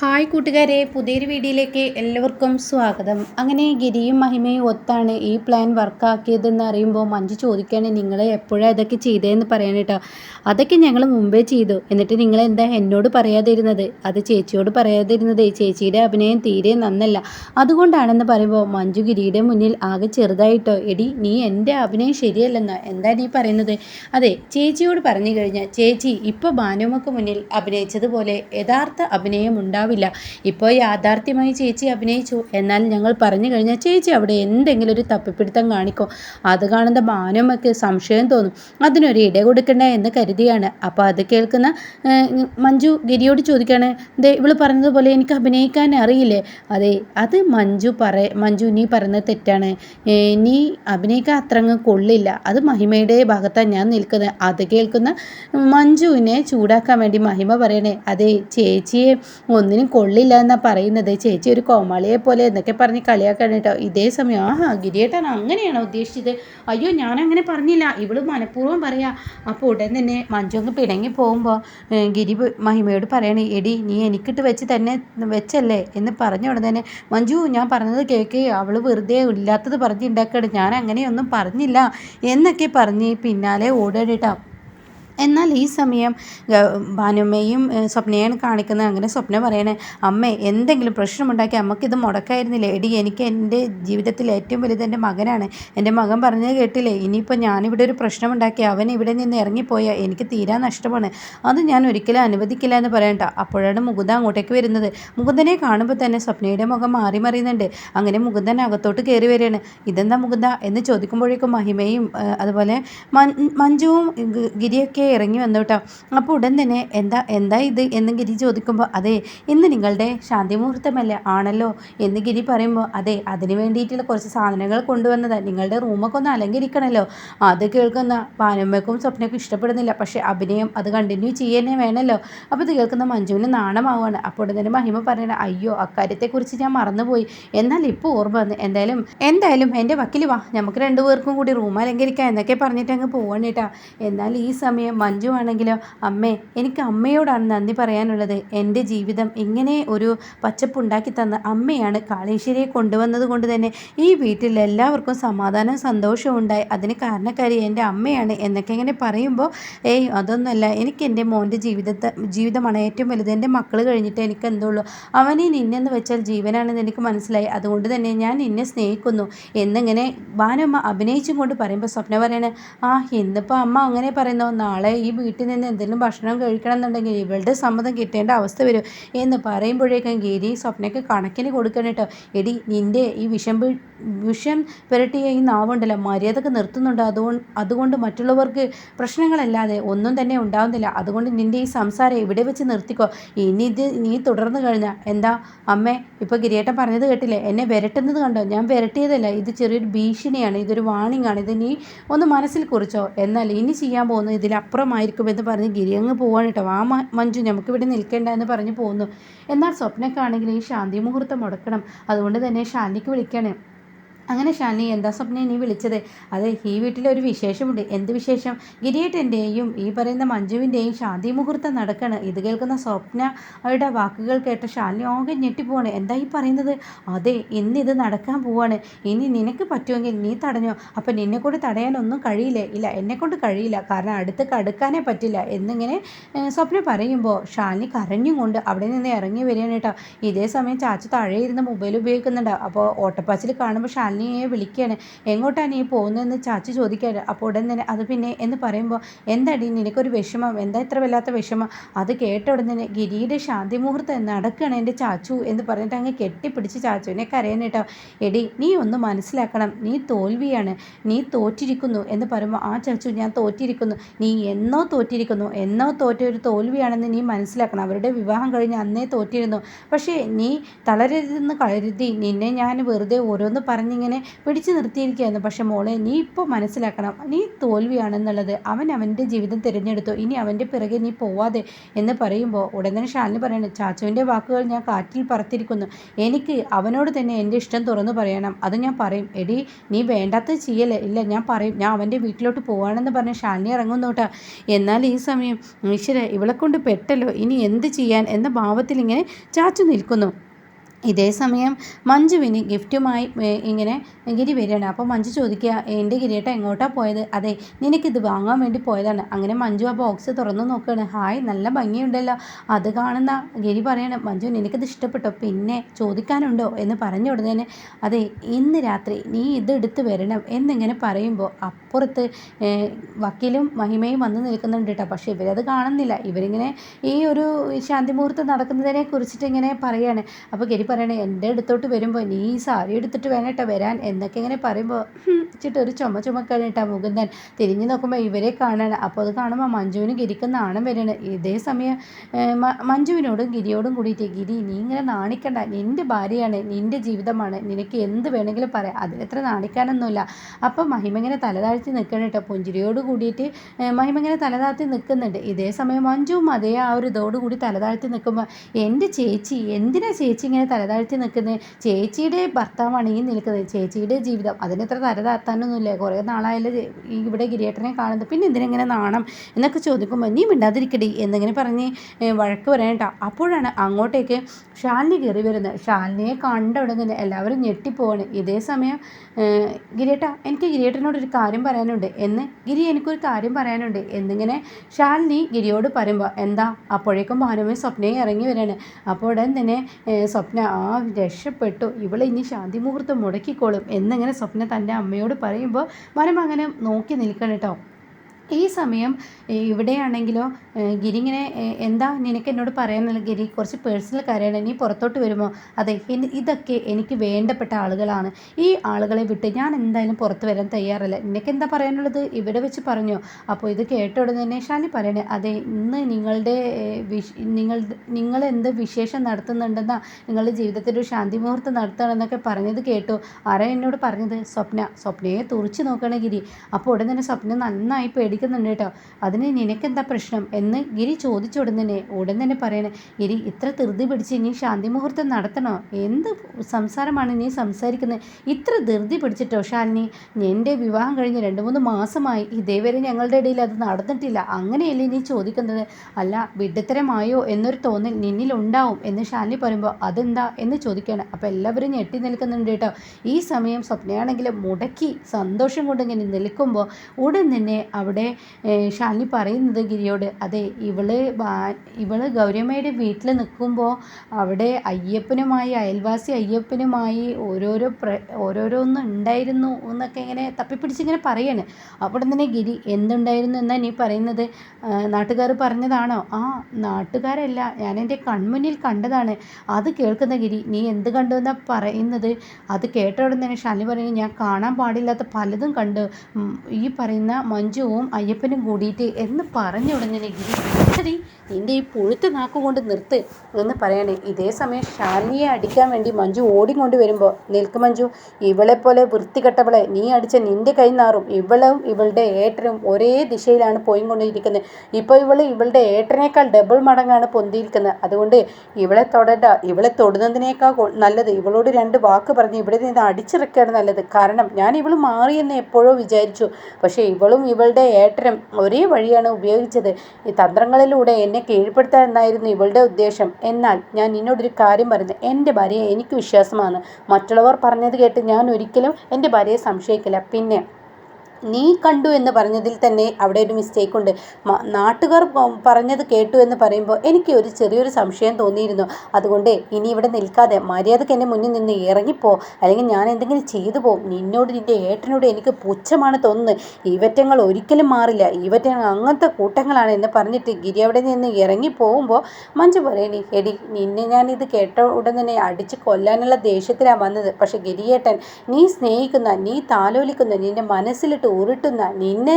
Hi കൂട്ടുകാരെ പുതിയൊരു വീഡിയോയിലേക്ക് എല്ലാവർക്കും സ്വാഗതം. അങ്ങനെ ഗിരിയും മഹിമയും ഒത്താണ് ഈ പ്ലാൻ വർക്കാക്കിയതെന്ന് അറിയുമ്പോൾ മഞ്ജു ചോദിക്കുകയാണ് നിങ്ങൾ എപ്പോഴാണ് ഇതൊക്കെ ചെയ്തതെന്ന് പറയാൻ കേട്ടോ അതൊക്കെ ഞങ്ങൾ മുമ്പേ ചെയ്തു. എന്നിട്ട് നിങ്ങൾ എന്താ എന്നോട് പറയാതിരുന്നത്? അത് ചേച്ചിയോട് പറയാതിരുന്നത്. ചേച്ചിയുടെ അഭിനയം തീരെ നന്നല്ല. അതുകൊണ്ടാണെന്ന് പറയുമ്പോൾ മഞ്ജു ഗിരിയുടെ മുന്നിൽ ആകെ ചെറുതായിട്ടോ എടി നീ എന്റെ അഭിനയം ശരിയല്ലെന്നോ? എന്താ നീ പറയുന്നത്? അതെ ചേച്ചിയോട് പറഞ്ഞു കഴിഞ്ഞാൽ ചേച്ചി ഇപ്പോൾ ഭാനുമക്ക് മുന്നിൽ അഭിനയിച്ചതുപോലെ യഥാർത്ഥ അഭിനയം ഉണ്ടാവില്ല. ഇപ്പോൾ യാഥാർത്ഥ്യമായി ചേച്ചി അഭിനയിച്ചു. എന്നാൽ ഞങ്ങൾ പറഞ്ഞു കഴിഞ്ഞാൽ ചേച്ചി അവിടെ എന്തെങ്കിലും ഒരു തപ്പിപ്പിടുത്തം കാണിക്കും. അത് കാണുന്ന മാനമൊക്കെ സംശയം തോന്നും. അതിനൊരു ഇട കൊടുക്കണ്ട എന്ന് കരുതിയാണ്. അപ്പോൾ അത് കേൾക്കുന്ന മഞ്ജു ഗിരിയോട് ചോദിക്കുകയാണ് ദേ ഇവൾ പറഞ്ഞതുപോലെ എനിക്ക് അഭിനയിക്കാൻ അറിയില്ലേ? അതെ അത് മഞ്ജു പറ മഞ്ജു നീ പറയുന്നത് തെറ്റാണ്. നീ അഭിനയിക്കാൻ അത്രങ്ങ് കൊള്ളില്ല. അത് മഹിമയുടെ ഭാഗത്താണ് ഞാൻ നിൽക്കുന്നത്. അത് കേൾക്കുന്ന മഞ്ജുവിനെ ചൂടാക്കാൻ വേണ്ടി മഹിമ പറയണേ അതെ ചേച്ചിയെ ഒന്നിനും കൊള്ളില്ല എന്നാണ് പറയുന്നത്. ചേച്ചി ഒരു കോമാളിയെ പോലെ എന്നൊക്കെ പറഞ്ഞ് കളിയാക്കാണ് കേട്ടോ. ഇതേ സമയം ആഹാ ഗിരിയേട്ടൻ അങ്ങനെയാണോ ഉദ്ദേശിച്ചത്? അയ്യോ ഞാൻ അങ്ങനെ പറഞ്ഞില്ല. ഇവൾ മനഃപൂർവം പറയാ അപ്പോൾ ഉടൻ തന്നെ മഞ്ജു അങ്ങ് പിണങ്ങി പോകുമ്പോൾ ഗിരി മഹിമയോട് പറയണേ എടി നീ എനിക്കിട്ട് വെച്ച് തന്നെ വെച്ചല്ലേ? എന്ന് പറഞ്ഞ ഉടനെ തന്നെ മഞ്ജു ഞാൻ പറഞ്ഞത് കേൾക്ക് അവൾ വെറുതെ ഇല്ലാത്തത് പറഞ്ഞുണ്ടാക്കണം ഞാൻ അങ്ങനെയൊന്നും പറഞ്ഞില്ല. എന്നൊക്കെ പറഞ്ഞ് പിന്നാലെ ഓടേണ്ടിട്ടാ എന്നാൽ ഈ സമയം ഭാനുമ്മയും സ്വപ്നയാണ് കാണിക്കുന്നത്. അങ്ങനെ സ്വപ്ന പറയണേ അമ്മേ എന്തെങ്കിലും പ്രശ്നമുണ്ടാക്കി അമ്മക്കിത് മുടക്കായിരുന്നില്ലേ? എടി എനിക്ക് എന്റെ ജീവിതത്തിൽ ഏറ്റവും വലുത് എന്റെ മകനാണ്. എന്റെ മകൻ പറഞ്ഞത് കേട്ടില്ലേ? ഇനിയിപ്പോൾ ഞാനിവിടെ ഒരു പ്രശ്നമുണ്ടാക്കി അവൻ ഇവിടെ നിന്ന് ഇറങ്ങിപ്പോയാൽ എനിക്ക് തീരാ നഷ്ടമാണ്. അത് ഞാൻ ഒരിക്കലും അനുവദിക്കില്ല എന്ന് പറയണ്ട. അപ്പോഴാണ് മുകുന്ദ അങ്ങോട്ടേക്ക് വരുന്നത്. മുകുന്ദനെ കാണുമ്പോൾ തന്നെ സ്വപ്നയുടെ മുഖം മാറി മറിയുന്നുണ്ട്. അങ്ങനെ മുകുന്ദൻ അകത്തോട്ട് കയറി വരികയാണ്. ഇതെന്താ മുകുന്ദ? എന്ന് ചോദിക്കുമ്പോഴേക്കും മഹിമയും അതുപോലെ മഞ്ജുവും ഗ- ഗിരിയൊക്കെ ഇറങ്ങി വന്നു കേട്ടോ അപ്പോൾ ഉടൻ തന്നെ എന്താ എന്താ ഇത് എന്ന് ഗിരി ചോദിക്കുമ്പോൾ അതെ ഇന്ന് നിങ്ങളുടെ ശാന്തി മുഹൂർത്തമല്ലേ ആണല്ലോ? എന്ന് ഗിരി പറയുമ്പോൾ അതെ അതിന് വേണ്ടിയിട്ടുള്ള കുറച്ച് സാധനങ്ങൾ കൊണ്ടുവന്നതാണ് നിങ്ങളുടെ റൂമൊക്കെ ഒന്ന് അലങ്കരിക്കണമല്ലോ അത് കേൾക്കുന്ന പാനമ്മയ്ക്കും സ്വപ്നയ്ക്കും ഇഷ്ടപ്പെടുന്നില്ല. പക്ഷേ അഭിനയം അത് കണ്ടിന്യൂ ചെയ്യാനേ വേണമല്ലോ അപ്പോൾ ഇത് കേൾക്കുന്ന മഞ്ജുവിന് നാണമാവുകയാണ്. അപ്പോൾ ഉടൻ തന്നെ മഹിമ പറയണ അയ്യോ അക്കാര്യത്തെക്കുറിച്ച് ഞാൻ മറന്നുപോയി. എന്നാൽ ഇപ്പോൾ ഓർമ്മ വന്ന്. എന്തായാലും എന്തായാലും എന്റെ വക്കിൽ വാ. നമുക്ക് രണ്ടുപേർക്കും കൂടി റൂം അലങ്കരിക്കാം എന്നൊക്കെ പറഞ്ഞിട്ട് അങ്ങ് പോവാണ് കേട്ടാ. എന്നാൽ ഈ സമയം മഞ്ജു ആണെങ്കിലോ അമ്മേ എനിക്ക് അമ്മയോടാണ് നന്ദി പറയാനുള്ളത്. എന്റെ ജീവിതം ഇങ്ങനെ ഒരു പച്ചപ്പുണ്ടാക്കി തന്ന അമ്മയാണ് കാളേശ്വരിയെ കൊണ്ടുവന്നത് കൊണ്ട് തന്നെ ഈ വീട്ടിൽ എല്ലാവർക്കും സമാധാനം സന്തോഷവും ഉണ്ടായി. അതിന് കാരണക്കാരി എന്റെ അമ്മയാണ് എന്നൊക്കെ ഇങ്ങനെ പറയുമ്പോൾ ഏയ് അതൊന്നുമല്ല. എനിക്ക് എന്റെ മോന്റെ ജീവിതത്തെ ജീവിതമാണ് ഏറ്റവും വലുത്. എന്റെ മക്കൾ കഴിഞ്ഞിട്ട് എനിക്ക് എന്തുള്ളൂ. അവനെ നിന്നെന്ന് വെച്ചാൽ ജീവനാണെന്ന് എനിക്ക് മനസ്സിലായി. അതുകൊണ്ട് തന്നെ ഞാൻ നിന്നെ സ്നേഹിക്കുന്നു. എന്നിങ്ങനെ ഭാനമ്മ അഭിനയിച്ചും കൊണ്ട് പറയുമ്പോൾ സ്വപ്ന പറയണേ ആ ഇന്നിപ്പോൾ അമ്മ അങ്ങനെ പറയുന്നു? നാളെ ഈ വീട്ടിൽ നിന്ന് എന്തെങ്കിലും ഭക്ഷണം കഴിക്കണം എന്നുണ്ടെങ്കിൽ ഇവളുടെ സമ്മതം കിട്ടേണ്ട അവസ്ഥ വരും എന്ന് പറയുമ്പോഴേക്കും ഗിരി സ്വപ്നയ്ക്ക് കണക്കിന് കൊടുക്കണം കേട്ടോ. എടി നിന്റെ ഈ വിഷം വിഷം പുരട്ടിയ ഈ നാവുണ്ടല്ലോ മര്യാദയ്ക്ക് നിർത്തുന്നുണ്ട്. അതുകൊണ്ട് അതുകൊണ്ട് മറ്റുള്ളവർക്ക് പ്രശ്നങ്ങളല്ലാതെ ഒന്നും തന്നെ ഉണ്ടാവുന്നില്ല. അതുകൊണ്ട് നിന്റെ ഈ സംസാരം ഇവിടെ വെച്ച് നിർത്തിക്കോ. ഇനി ഇത് നീ തുടർന്ന് കഴിഞ്ഞാൽ എന്താ അമ്മേ ഇപ്പോൾ ഗിരിയേട്ടൻ പറഞ്ഞത് കേട്ടില്ലേ? എന്നെ വിരട്ടുന്നത് കണ്ടോ? ഞാൻ വിരട്ടിയതല്ല. ഇത് ചെറിയൊരു ഭീഷണിയാണ്. ഇതൊരു വാണിംഗ് ആണ്. ഇത് നീ ഒന്ന് മനസ്സിൽ കുറിച്ചോ. എന്നാൽ ഇനി ചെയ്യാൻ പോകുന്നത് ഇതിലപ്പുറമായിരിക്കും എന്ന് പറഞ്ഞ് ഗിരി അങ്ങ് പോവാണ് കേട്ടോ. ആ മഞ്ജു നമുക്കിവിടെ നിൽക്കേണ്ട എന്ന് പറഞ്ഞ് പോകുന്നു. എന്നാൽ സ്വപ്നക്കാണെങ്കിൽ ഈ ശാന്തി മുഹൂർത്തം മുടക്കണം. അതുകൊണ്ട് തന്നെ ശാന്തിക്ക് വിളിക്കുകയാണ് അങ്ങനെ ഷാനി എന്താ സ്വപ്ന നീ വിളിച്ചത്? അതെ ഈ വീട്ടിൽ ഒരു വിശേഷമുണ്ട്. എന്ത് വിശേഷം? ഗിരിയേട്ടന്റെയും ഈ പറയുന്ന മഞ്ജുവിന്റെയും ശാന്തി മുഹൂർത്തം നടക്കണ്. ഇത് കേൾക്കുന്ന സ്വപ്ന അവരുടെ വാക്കുകൾ കേട്ട ഷാലിനി ആകെ ഞെട്ടിപ്പോവാണ്. എന്താ ഈ പറയുന്നത്? അതെ ഇന്ന് ഇത് നടക്കാൻ പോവാണ്. ഇനി നിനക്ക് പറ്റുമെങ്കിൽ നീ തടഞ്ഞോ. അപ്പം നിന്നെ കൊണ്ട് തടയാനൊന്നും കഴിയില്ലേ. ഇല്ല എന്നെ കൊണ്ട് കഴിയില്ല. കാരണം അടുത്ത് കടുക്കാനേ പറ്റില്ല എന്നിങ്ങനെ സ്വപ്ന പറയുമ്പോൾ ഷാനി കരഞ്ഞും കൊണ്ട് അവിടെ നിന്ന് ഇറങ്ങി വരികയാണ് കേട്ടോ. ഇതേ സമയം ചാച്ചു താഴെ ഇരുന്ന് മൊബൈൽ ഉപയോഗിക്കുന്നുണ്ട്. അപ്പോൾ ഓട്ടപ്പാച്ചിൽ കാണുമ്പോൾ ശാലിനിയെ വിളിക്കുകയാണ് എങ്ങോട്ടാണ് നീ പോകുന്നതെന്ന് ചാച്ചി ചോദിക്കുകയാണ് അപ്പോൾ ഉടൻ തന്നെ അത് പിന്നെ എന്ന് പറയുമ്പോൾ എന്താടി നിനക്കൊരു വിഷമം? എന്താ ഇത്ര വല്ലാത്ത വിഷമം? അത് കേട്ട ഉടൻ തന്നെ ഗിരിയുടെ ശാന്തി മുഹൂർത്തം നടക്കുകയാണ് എന്റെ ചാച്ചു എന്ന് പറഞ്ഞിട്ട് അങ്ങ് കെട്ടിപ്പിടിച്ച് ചാച്ചുവിനെ കേട്ടോ. എടി നീ ഒന്ന് മനസ്സിലാക്കണം. നീ തോൽവിയാണ്. നീ തോറ്റിരിക്കുന്നു എന്ന് പറയുമ്പോൾ ആ ചാച്ചു ഞാൻ തോറ്റിരിക്കുന്നു. നീ എന്നോ തോറ്റിരിക്കുന്നു. എന്നോ തോറ്റ ഒരു തോൽവിയാണെന്ന് നീ മനസ്സിലാക്കണം. അവരുടെ വിവാഹം കഴിഞ്ഞ് അന്നേ തോറ്റിരുന്നു. പക്ഷേ നീ തളരരുതെന്ന് കരുതി നിന്നെ ഞാൻ വെറുതെ ഓരോന്ന് പറഞ്ഞിങ്ങനെ ഇങ്ങനെ പിടിച്ചു നിർത്തിയിരിക്കുകയായിരുന്നു. പക്ഷെ മോളെ നീ ഇപ്പോൾ മനസ്സിലാക്കണം. നീ തോൽവിയാണെന്നുള്ളത്. അവൻ അവന്റെ ജീവിതം തിരഞ്ഞെടുത്തു. ഇനി അവന്റെ പിറകെ നീ പോവാതെ. എന്ന് പറയുമ്പോൾ ഉടൻ തന്നെ ഷാലിന് പറയണം ചാച്ചുവിന്റെ വാക്കുകൾ ഞാൻ കാറ്റിൽ പറത്തിരിക്കുന്നു. എനിക്ക് അവനോട് തന്നെ എന്റെ ഇഷ്ടം തുറന്നു പറയണം. അത് ഞാൻ പറയും. എടി നീ വേണ്ടാത്ത ചെയ്യല്ലേ? ഇല്ല ഞാൻ പറയും. ഞാൻ അവന്റെ വീട്ടിലോട്ട് പോവാണെന്ന് പറഞ്ഞ് ഷാലിനി ഇറങ്ങുന്നു കേട്ടോ എന്നാൽ ഈ സമയം ഈശ്വര ഇവളെ കൊണ്ട് പെട്ടല്ലോ. ഇനി എന്ത് ചെയ്യാൻ? എന്ന ഭാവത്തിൽ ഇങ്ങനെ ചാച്ചു നിൽക്കുന്നു. ഇതേ സമയം മഞ്ജുവിന് ഗിഫ്റ്റുമായി ഇങ്ങനെ ഗിരി വരികയാണ്. അപ്പോൾ മഞ്ജു ചോദിക്കുക എന്റെ ഗിരിയേട്ട എങ്ങോട്ടാണ് പോയത്? അതെ നിനക്കിത് വാങ്ങാൻ വേണ്ടി പോയതാണ്. അങ്ങനെ മഞ്ജു ആ ബോക്സ് തുറന്നു നോക്കുകയാണ്. ഹായ് നല്ല ഭംഗിയുണ്ടല്ലോ. അത് കാണുന്ന ഗിരി പറയാണ് മഞ്ജു നിനക്കിത് ഇഷ്ടപ്പെട്ടോ? പിന്നെ ചോദിക്കാനുണ്ടോ? എന്ന് പറഞ്ഞ ഉടനെ അതെ ഇന്ന് രാത്രി നീ ഇത് എടുത്ത് വരണം എന്നിങ്ങനെ പറയുമ്പോൾ അപ്പുറത്ത് വക്കീലും മഹിമയും വന്ന് നിൽക്കുന്നുണ്ട് കേട്ടോ. പക്ഷേ ഇവരത് കാണുന്നില്ല. ഇവരിങ്ങനെ ഈ ഒരു ശാന്തിമുഹൂർത്തം നടക്കുന്നതിനെ കുറിച്ചിട്ട് ഇങ്ങനെ പറയാണ്. അപ്പോൾ ഗിരി പറയണേ എന്റെ അടുത്തോട്ട് വരുമ്പോൾ നീ ഈ സാരി എടുത്തിട്ട് വേണേട്ടോ വരാൻ എന്നൊക്കെ ഇങ്ങനെ പറയുമ്പോൾ ചിട്ടൊരു ഒരു ചുമ ചുമക്കാണിട്ടാ മുകുന്ദൻ തിരിഞ്ഞു നോക്കുമ്പോൾ ഇവരെ കാണാണ്. അപ്പോൾ അത് കാണുമ്പോൾ മഞ്ജുവിന് ഗിരിക്ക് നാണം വരണം ഇതേ സമയം മഞ്ജുവിനോടും ഗിരിയോടും കൂടിയിട്ട് ഗിരി നീ ഇങ്ങനെ നാണിക്കണ്ട. നിന്റെ ഭാര്യയാണ് നിന്റെ ജീവിതമാണ്. നിനക്ക് എന്ത് വേണമെങ്കിലും പറയാം. അതിലെത്ര നാണിക്കാനൊന്നുമില്ല. അപ്പോൾ മഹിമ ഇങ്ങനെ തലതാഴ്ത്തി നിൽക്കണം കേട്ടോ. പുഞ്ചിരിയോട് കൂടിയിട്ട് മഹിമ ഇങ്ങനെ തലതാഴ്ത്തി നിൽക്കുന്നുണ്ട്. ഇതേ സമയം മഞ്ജുവും അതേ ആ ഒരു ഇതോടുകൂടി തലതാഴ്ത്തി നിൽക്കുമ്പോൾ എന്റെ ചേച്ചി എന്തിനാ ചേച്ചി ഇങ്ങനെ തലതാഴ്ത്തി നിൽക്കുന്നത് ചേച്ചിയുടെ ഭർത്താവാണ് ഈ നിൽക്കുന്നത്. ചേച്ചിയുടെ ജീവിതം. അതിനെത്ര തലതാഴ്ത്താനൊന്നുമില്ല കുറേ നാളായാലും ഇവിടെ ഗിരിയേട്ടനെ കാണുന്നത്. പിന്നെ എന്തിനെങ്ങനെ നാണം? എന്നൊക്കെ ചോദിക്കുമ്പോൾ നീ മിണ്ടാതിരിക്കടി എന്നിങ്ങനെ പറഞ്ഞ് വഴക്ക് പറയണ്ട അപ്പോഴാണ് അങ്ങോട്ടേക്ക് ഷാലിനി കയറി വരുന്നത്. ഷാലിനിയെ കണ്ട ഉടനെ എല്ലാവരും ഞെട്ടിപ്പോവാണ്. ഇതേ സമയം ഗിരിയേട്ട എനിക്ക് ഗിരിയേട്ടനോട് ഒരു കാര്യം പറയാനുണ്ട് എന്ന് ഗിരി എനിക്കൊരു കാര്യം പറയാനുണ്ട് എന്നിങ്ങനെ ഷാലിനി ഗിരിയോട് പറയുമ്പോൾ എന്താ? അപ്പോഴേക്കും ഭാനുമായി സ്വപ്നയും ഇറങ്ങി വരികയാണ് അപ്പോൾ ഉടൻ തന്നെ സ്വപ്ന ആ രക്ഷപ്പെട്ടു. ഇവളെ ഇനി ശാന്തി മുഹൂർത്തം മുടക്കിക്കോളും. എന്നിങ്ങനെ സ്വപ്ന തന്റെ അമ്മയോട് പറയുമ്പോൾ വനം അങ്ങനെ നോക്കി നിൽക്കണം കേട്ടോ ഈ സമയം ഇവിടെയാണെങ്കിലോ ഗിരി ഇങ്ങനെ എന്താ നിനക്ക് എന്നോട് പറയാനുള്ള ഗിരി? കുറച്ച് പേഴ്സണൽ കാര്യമാണ്. നീ പുറത്തോട്ട് വരുമോ? അതെ ഇതൊക്കെ എനിക്ക് വേണ്ടപ്പെട്ട ആളുകളാണ്. ഈ ആളുകളെ വിട്ട് ഞാൻ എന്തായാലും പുറത്ത് വരാൻ തയ്യാറല്ല. നിനക്ക് എന്താ പറയാനുള്ളത്? ഇവിടെ വെച്ച് പറഞ്ഞോ. അപ്പോൾ ഇത് കേട്ട ഉടനെ തന്നെ ഷാനി പറയണേ അതെ ഇന്ന് നിങ്ങളുടെ നിങ്ങൾ നിങ്ങൾ എന്ത് വിശേഷം നടത്തുന്നുണ്ടെന്നാ നിങ്ങളുടെ ജീവിതത്തിൽ ഒരു ശാന്തി മുഹൂർത്തം നടത്തണമെന്നൊക്കെ പറഞ്ഞത് കേട്ടു. ആരാ എന്നോട് പറഞ്ഞത്? സ്വപ്ന. സ്വപ്നയെ തുറച്ച് നോക്കണേ ഗിരി. അപ്പോൾ ഉടനെ തന്നെ സ്വപ്ന നന്നായി പേടിക്കും ചോദിക്കുന്നുണ്ട് കേട്ടോ. അതിന് നിനക്കെന്താ പ്രശ്നം? എന്ന് ഗിരി ചോദിച്ച ഉടൻ തന്നെ പറയണേ. ഗിരി ഇത്ര ധൃതി പിടിച്ച് ഇനി ശാന്തി മുഹൂർത്തം നടത്തണോ? എന്ത് സംസാരമാണ് നീ സംസാരിക്കുന്നത് ഇത്ര ധൃതി പിടിച്ചിട്ടോ ശാലിനി? എന്റെ വിവാഹം കഴിഞ്ഞ് രണ്ട് മൂന്ന് മാസമായി. ഇതേവരെ ഞങ്ങളുടെ ഇടയിൽ അത് നടന്നിട്ടില്ല. അങ്ങനെയല്ലേ നീ ചോദിക്കുന്നത്? അല്ല വിഡ്ഢത്തരമായോ എന്നൊരു തോന്നൽ നിന്നിലുണ്ടാവും എന്ന് ശാലിനി പറയുമ്പോൾ അതെന്താ? എന്ന് ചോദിക്കുകയാണ്. അപ്പോൾ എല്ലാവരും ഞെട്ടി നിൽക്കുന്നുണ്ട് കേട്ടോ. ഈ സമയം സ്വപ്നയാണെങ്കിൽ മുടക്കി സന്തോഷം കൊണ്ടിങ്ങനെ നിൽക്കുമ്പോൾ ഉടൻ തന്നെ അവിടെ ഷാലിനി പറയുന്നത് ഗിരിയോട് അതെ ഇവൾ ഇവൾ ഗൗരിയമ്മയുടെ വീട്ടിൽ നിൽക്കുമ്പോൾ അവിടെ അയ്യപ്പനുമായി അയൽവാസി അയ്യപ്പനുമായി ഓരോരോ പ്ര ഓരോരോന്ന് ഉണ്ടായിരുന്നു എന്നൊക്കെ ഇങ്ങനെ തപ്പിപ്പിടിച്ചിങ്ങനെ പറയാണ്. അവിടെ തന്നെ ഗിരി എന്തുണ്ടായിരുന്നു എന്നാ നീ പറയുന്നത്? നാട്ടുകാർ പറഞ്ഞതാണോ? ആ നാട്ടുകാരല്ല ഞാൻ എന്റെ കൺമുന്നിൽ കണ്ടതാണ്. അത് കേൾക്കുന്ന ഗിരി നീ എന്ത് കണ്ടു എന്നാ പറയുന്നത്? അത് കേട്ട ഉടനെ തന്നെ ഷാലിനി പറയുന്നത് ഞാൻ കാണാൻ പാടില്ലാത്ത പലതും കണ്ടു. ഈ പറയുന്ന മഞ്ജുവും അയ്യപ്പനും കൂടിയിട്ട് എന്ന് പറഞ്ഞ ഉടനെ ഗിരി നിന്റെ ഈ പുഴുത്ത നാക്കുകൊണ്ട് നിർത്ത് എന്ന് പറയണേ. ഇതേ സമയം ഷാലിനിയെ അടിക്കാൻ വേണ്ടി മഞ്ജു ഓടിക്കൊണ്ട് വരുമ്പോൾ നിൽക്ക് മഞ്ജു ഇവളെപ്പോലെ വൃത്തികെട്ടവളെ നീ അടിച്ച നിന്റെ കൈ നാറും. ഇവളും ഇവളുടെ ഏട്ടനും ഒരേ ദിശയിലാണ് പോയിക്കൊണ്ടിരിക്കുന്നത്. ഇപ്പോൾ ഇവൾ ഇവളുടെ ഏട്ടനേക്കാൾ ഡബിൾ മടങ്ങാണ് പൊന്തിയിരിക്കുന്നത്. അതുകൊണ്ട് ഇവളെ തൊടണ്ട. ഇവളെ തൊടുന്നതിനേക്കാൾ നല്ലത് ഇവളോട് രണ്ട് വാക്ക് പറഞ്ഞ് ഇവിടെ നിന്ന് അടിച്ചിറക്കുകയാണ് നല്ലത്. കാരണം ഞാൻ ഇവൾ മാറിയെന്ന് എപ്പോഴോ വിചാരിച്ചു. പക്ഷേ ഇവളും ഇവളുടെ ഏട്ടനും ഒരേ വഴിയാണ് ഉപയോഗിച്ചത്. ഈ തന്ത്രങ്ങളിലൂടെ എന്നെ കീഴ്പ്പെടുത്താൻ എന്നായിരുന്നു ഇവളുടെ ഉദ്ദേശം. എന്നാൽ ഞാൻ നിന്നോടൊരു കാര്യം പറയുന്നത് എന്റെ ഭാര്യയെ എനിക്ക് വിശ്വാസമാണ്. മറ്റുള്ളവർ പറഞ്ഞത് കേട്ട് ഞാൻ ഒരിക്കലും എന്റെ ഭാര്യയെ സംശയിക്കില്ല. പിന്നെ നീ കണ്ടു എന്ന് പറഞ്ഞതിൽ തന്നെ അവിടെ ഒരു മിസ്റ്റേക്ക് ഉണ്ട്. നാട്ടുകാർ പറഞ്ഞത് കേട്ടു എന്ന് പറയുമ്പോൾ എനിക്ക് ഒരു ചെറിയൊരു സംശയം തോന്നിയിരുന്നു. അതുകൊണ്ട് ഇനി ഇവിടെ നിൽക്കാതെ മര്യാദയ്ക്ക് എന്റെ മുന്നിൽ നിന്ന് ഇറങ്ങിപ്പോ. അല്ലെങ്കിൽ ഞാൻ എന്തെങ്കിലും ചെയ്തു പോകും നിന്നോട് നിന്റെ ഏട്ടനോട് എനിക്ക് പുച്ഛമാണ് തോന്നുന്നത്. ഈവറ്റങ്ങൾ ഒരിക്കലും മാറില്ല. ഈവറ്റങ്ങൾ അങ്ങനത്തെ കൂട്ടങ്ങളാണ് എന്ന് പറഞ്ഞിട്ട് ഗിരി അവിടെ നിന്ന് ഇറങ്ങി പോകുമ്പോൾ മഞ്ജു പറയണി എടി നിന്നെ ഇത് കേട്ട ഉടൻ തന്നെ അടിച്ച് കൊല്ലാനുള്ള ദേഷ്യത്തിലാണ് വന്നത്. പക്ഷെ ഗിരിയേട്ടൻ നീ സ്നേഹിക്കുന്ന നീ താലോലിക്കുന്ന നിന്റെ മനസ്സിലിട്ട് ഊറിട്ടുന്ന നിന്നെ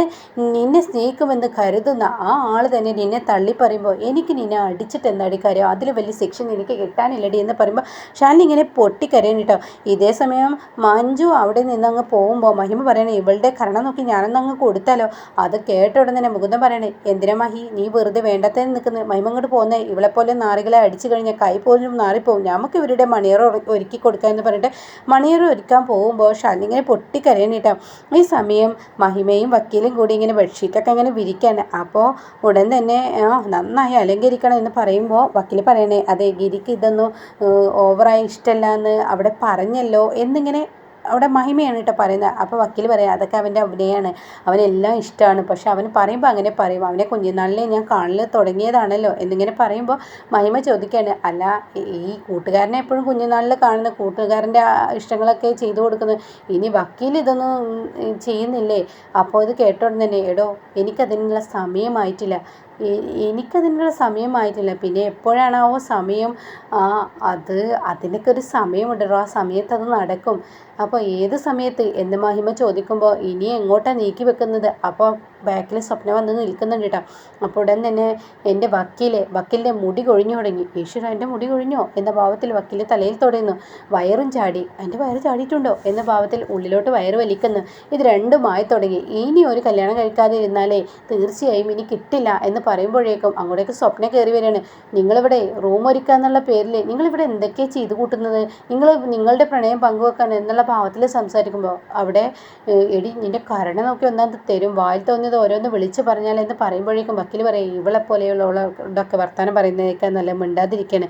നിന്നെ സ്നേഹിക്കുമെന്ന് കരുതുന്ന ആ ആൾ തന്നെ നിന്നെ തള്ളി പറയുമ്പോൾ എനിക്ക് നിന്നെ അടിച്ചിട്ട് എന്താടി കാര്യം? അതിൽ വലിയ ശിക്ഷ നിനക്ക് കിട്ടാനില്ലടി എന്ന് പറയുമ്പോൾ ഷാലിനി ഇങ്ങനെ പൊട്ടിക്കരയാണ് കേട്ടോ ഇതേ സമയം മഞ്ജു അവിടെ നിന്ന് അങ്ങ് പോകുമ്പോൾ മഹിമ പറയണേ ഇവളുടെ കരണം നോക്കി ഞാനൊന്ന് അങ്ങ് കൊടുത്താലോ? അത് കേട്ട ഉടനെ തന്നെ മുകുന്ദൻ പറയണേ എന്തിനാ മഹി നീ വെറുതെ വേണ്ടത്തെ നിൽക്കുന്നത് മഹിമ അങ്ങോട്ട് പോകുന്നേ ഇവളെ പോലെ നാറികളെ അടിച്ചു കഴിഞ്ഞാൽ കൈ പോലും നാറിപ്പോവും. നമുക്ക് ഇവരുടെ മണിയറ ഒരുക്കി കൊടുക്കുക എന്ന് പറഞ്ഞിട്ട് മണിയറ ഒരുക്കാൻ പോകുമ്പോൾ ഷാലിനി ഇങ്ങനെ പൊട്ടിക്കരയാണ് കേട്ടോ ഈ സമയം മഹിമയും വക്കീലും കൂടി ഇങ്ങനെ ബെഡ്ഷീറ്റൊക്കെ ഇങ്ങനെ വിരിക്കാണ്. അപ്പോൾ ഉടൻ തന്നെ നന്നായി അലങ്കരിക്കണം എന്ന് പറയുമ്പോൾ വക്കീൽ പറയണേ അതെ ഗിരിക്ക് ഇതൊന്നും ഓവറായി ഇഷ്ടമല്ല എന്ന് അവിടെ പറഞ്ഞല്ലോ എന്നിങ്ങനെ അവിടെ മഹിമയാണ് കേട്ടോ പറയുന്നത്. അപ്പോൾ വക്കീൽ പറയാം അതൊക്കെ അവന്റെ അഭിനയമാണ് അവനെല്ലാം ഇഷ്ടമാണ് പക്ഷെ അവൻ പറയുമ്പോൾ അങ്ങനെ പറയും. അവനെ കുഞ്ഞുനാളിലെ ഞാൻ കാണൽ തുടങ്ങിയതാണല്ലോ. എന്നിങ്ങനെ പറയുമ്പോൾ മഹിമ ചോദിക്കുകയാണ് അല്ല ഈ കൂട്ടുകാരനെ എപ്പോഴും കുഞ്ഞുനാളിൽ കാണുന്ന കൂട്ടുകാരന്റെ ഇഷ്ടങ്ങളൊക്കെ ചെയ്തു കൊടുക്കുന്നത്? ഇനി വക്കീൽ ഇതൊന്നും ചെയ്യുന്നില്ലേ? അപ്പോൾ ഇത് കേട്ടോണ്ട് തന്നെ എടോ എനിക്കതിനുള്ള സമയമായിട്ടില്ല. എനിക്കതിനുള്ള സമയമായിട്ടില്ല. പിന്നെ എപ്പോഴാണാവോ സമയം അത് അതിനൊക്കെ ഒരു സമയമുണ്ടല്ലോ. ആ സമയത്ത് അത് നടക്കും. അപ്പോൾ ഏത് സമയത്ത്? എന്ന് മഹിമ ചോദിക്കുമ്പോൾ ഇനി എങ്ങോട്ടാണ് നീക്കി വെക്കുന്നത്? അപ്പോൾ ബാക്കിൽ സ്വപ്ന വന്ന് നിൽക്കുന്നുണ്ട് കേട്ടോ അപ്പോൾ ഉടൻ തന്നെ എന്റെ വക്കീലെ വക്കീലിന്റെ മുടി കൊഴിഞ്ഞു തുടങ്ങി. ഈശ്വര എന്റെ മുടി കൊഴിഞ്ഞോ? എന്ന ഭാവത്തിൽ വക്കീൽ തലയിൽ തുടയുന്നു വയറും ചാടി. എന്റെ വയറ് ചാടിയിട്ടുണ്ടോ? എന്ന ഭാവത്തിൽ ഉള്ളിലോട്ട് വയറ് വലിക്കുന്നു. ഇത് രണ്ടുമായി തുടങ്ങി. ഇനി ഒരു കല്യാണം കഴിക്കാതെ ഇരുന്നാലേ തീർച്ചയായും ഇനി കിട്ടില്ല എന്ന് പറയുമ്പോഴേക്കും അങ്ങോട്ടേക്ക് സ്വപ്നം കയറി വരികയാണ്. നിങ്ങളിവിടെ റൂം ഒരുക്കുക എന്നുള്ള പേരിൽ നിങ്ങളിവിടെ എന്തൊക്കെയാണ് ചെയ്തു കൂട്ടുന്നത്? നിങ്ങൾ നിങ്ങളുടെ പ്രണയം പങ്കുവെക്കാൻ എന്നുള്ള ഭാവത്തിൽ സംസാരിക്കുമ്പോൾ അവിടെ എടി നിന്റെ കരണ നോക്കി ഒന്നാമത് തരും. വായിൽ തോന്നിയത് ഓരോന്ന് വിളിച്ച് പറഞ്ഞാൽ എന്ന് പറയുമ്പോഴേക്കും വക്കീൽ പറയും ഇവളെ പോലെയുള്ളവളോടൊക്കെ വർത്തമാനം പറയുന്നതൊക്കെ നല്ല മിണ്ടാതിരിക്കുകയാണ്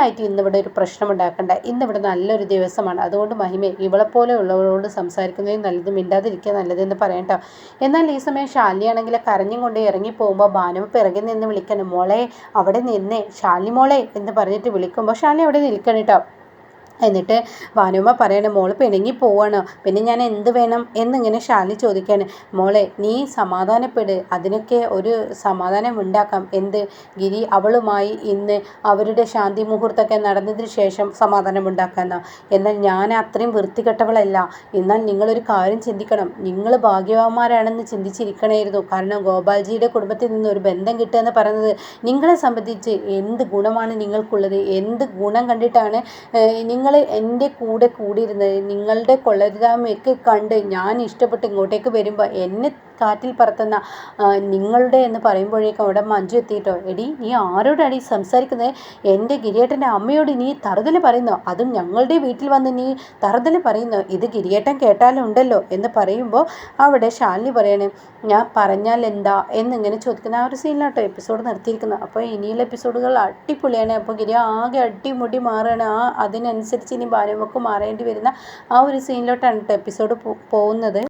ആയിട്ട് ഇന്നിവിടെ ഒരു പ്രശ്നം ഉണ്ടാക്കണ്ട. ഇന്നിവിടെ നല്ലൊരു ദിവസമാണ്. അതുകൊണ്ട് മഹിമേ ഇവളെ പോലെയുള്ളവരോട് സംസാരിക്കുന്നതും നല്ലത് മിണ്ടാതിരിക്കുക നല്ലതെന്ന് പറയട്ടോ എന്നാൽ ഈ സമയം ശാലിയാണെങ്കിൽ കരഞ്ഞും കൊണ്ട് ഇറങ്ങി പോകുമ്പോൾ ഭാനു പിറകിൽ നിന്ന് വിളിക്കണം. മോളെ അവിടെ നിന്നേ. ശാലി മോളെ എന്ന് പറഞ്ഞിട്ട് വിളിക്കുമ്പോൾ ശാലി അവിടെ നിൽക്കണം കേട്ടോ എന്നിട്ട് ഭാനുമ്മ പറയണം മോൾ പിണങ്ങി പോവാണ്. പിന്നെ ഞാൻ എന്ത് വേണം? എന്നിങ്ങനെ ഷാലി ചോദിക്കാണ് മോളെ നീ സമാധാനപ്പെട്. അതിനൊക്കെ ഒരു സമാധാനം ഉണ്ടാക്കാം. എന്ത്? ഗിരി അവളുമായി ഇന്ന് അവരുടെ ശാന്തി മുഹൂർത്തമൊക്കെ നടന്നതിന് ശേഷം സമാധാനം ഉണ്ടാക്കാമെന്ന എന്നാൽ ഞാൻ അത്രയും വൃത്തികെട്ടവളല്ല. എന്നാൽ നിങ്ങളൊരു കാര്യം ചിന്തിക്കണം. നിങ്ങൾ ഭാഗ്യവാന്മാരാണെന്ന് ചിന്തിച്ചിരിക്കണമായിരുന്നു കാരണം ഗോപാൽജിയുടെ കുടുംബത്തിൽ നിന്ന് ഒരു ബന്ധം കിട്ടുക എന്ന് പറയുന്നത് നിങ്ങളെ സംബന്ധിച്ച് എന്ത് ഗുണമാണ് നിങ്ങൾക്കുള്ളത്? എന്ത് ഗുണം കണ്ടിട്ടാണ് നിങ്ങൾ നിങ്ങൾ എന്റെ കൂടെ കൂടിയിരുന്നത് നിങ്ങളുടെ കൊള്ളരുതായ്മയൊക്കെ കണ്ട് ഞാൻ ഇഷ്ടപ്പെട്ട് ഇങ്ങോട്ടേക്ക് വരുമ്പോൾ എന്നെ കാറ്റിൽ പറത്തുന്ന നിങ്ങളുടെ എന്ന് പറയുമ്പോഴേക്കും അവിടെ മഞ്ജു എത്തിയിട്ടോ? എടി നീ ആരോടാണ് ഈ സംസാരിക്കുന്നത്? എന്റെ ഗിരിയേട്ടന്റെ അമ്മയോട് നീ തറുതൽ പറയുന്നു? അതും ഞങ്ങളുടെ വീട്ടിൽ വന്ന് നീ തറുതൽ പറയുന്നു? ഇത് ഗിരിയേട്ടൻ കേട്ടാലുണ്ടല്ലോ എന്ന് പറയുമ്പോൾ അവിടെ ശാലിനി പറയണേ ഞാൻ പറഞ്ഞാൽ എന്താ? എന്നിങ്ങനെ ചോദിക്കുന്ന ആ ഒരു സീനിലാട്ടോ എപ്പിസോഡ് നിർത്തിയിരിക്കുന്നത് അപ്പോൾ ഇനിയുള്ള എപ്പിസോഡുകൾ അടിപൊളിയാണ്. അപ്പോൾ ഗിരി ആകെ അടിമുടി മാറുകയാണ്. ആ അതിനനുസരിച്ച് ഇനി ഭാനുമക്ക് മാറേണ്ടി വരുന്ന ആ ഒരു സീനിലോട്ടാണ് കേട്ടോ എപ്പിസോഡ് പോകുന്നത്.